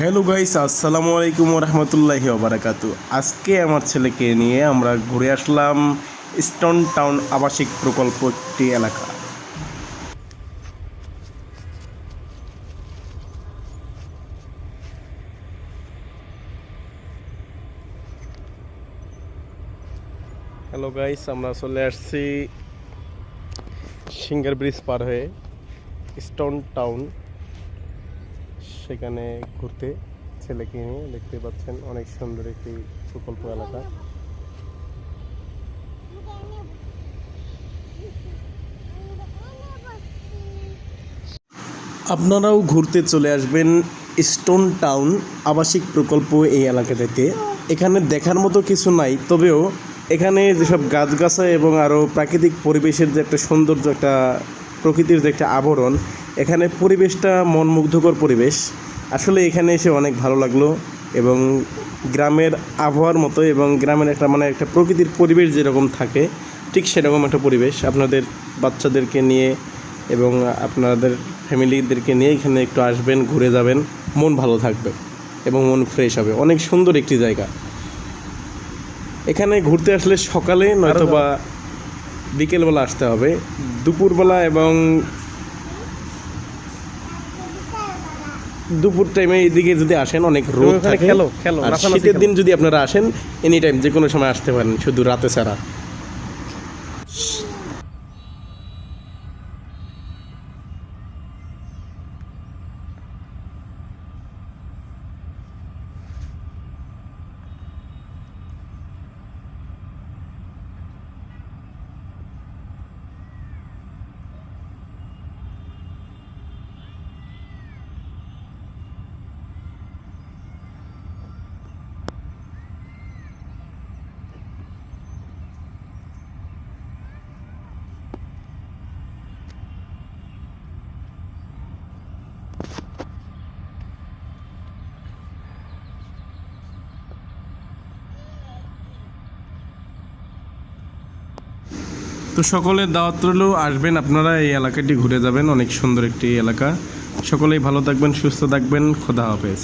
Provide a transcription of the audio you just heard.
Hello guys, আসসালামু আলাইকুম রহমতুল্লাহি ওবরাকাতু আজকে আমার ছেলেকে নিয়ে আমরা ঘুরে আসলাম স্টোন টাউন আবাসিক প্রকল্প একটি এলাকা। হ্যালো গাইস, আমরা চলে আসছি সিঙ্গার ব্রিজ পার হয়ে স্টোন টাউন সেখানে ঘুরতে ছেলেকে নিয়ে দেখতে পাচ্ছেন অনেক সুন্দর একটি প্রকল্প এলাকা। আপনারাও ঘুরতে চলে আসবেন স্টোন টাউন আবাসিক প্রকল্প এই এলাকাটাতে এখানে দেখার মতো কিছু নাই, তবেও এখানে যেসব গাছগাছা এবং আরও প্রাকৃতিক পরিবেশের যে একটা সৌন্দর্য, একটা প্রকৃতির যে একটা আবরণ এখানে পরিবেশটা মনমুগ্ধকর পরিবেশ। আসলে এখানে এসে অনেক ভালো লাগল এবং গ্রামের আবহাওয়ার মতো এবং গ্রামের একটা মানে একটা প্রকৃতির পরিবেশ যেরকম থাকে ঠিক সেরকম একটা পরিবেশ আপনাদের বাচ্চাদেরকে নিয়ে এবং আপনাদের ফ্যামিলিদেরকে নিয়ে এখানে একটু আসবেন ঘুরে যাবেন মন ভালো থাকবে এবং মন ফ্রেশ হবে। অনেক সুন্দর একটি জায়গা। এখানে ঘুরতে আসলে সকালে নয়তো বা বিকেলবেলা আসতে হবে। দুপুরবেলা এবং দুপুর টাইমে এইদিকে যদি আসেন অনেক রোদ থাকে। খেলো, খেলো, শীতের দিন যদি আপনারা আসেন এনি টাইম যে কোনো সময় আসতে পারেন শুধু রাতে ছাড়া। তো সকলের দাওয়াত রইল আসবেন। আপনারা এই এলাকাটি ঘুরে যাবেন। অনেক সুন্দর একটি এলাকা। সকলেই ভালো থাকবেন, সুস্থ থাকবেন। খোদা হাফেজ।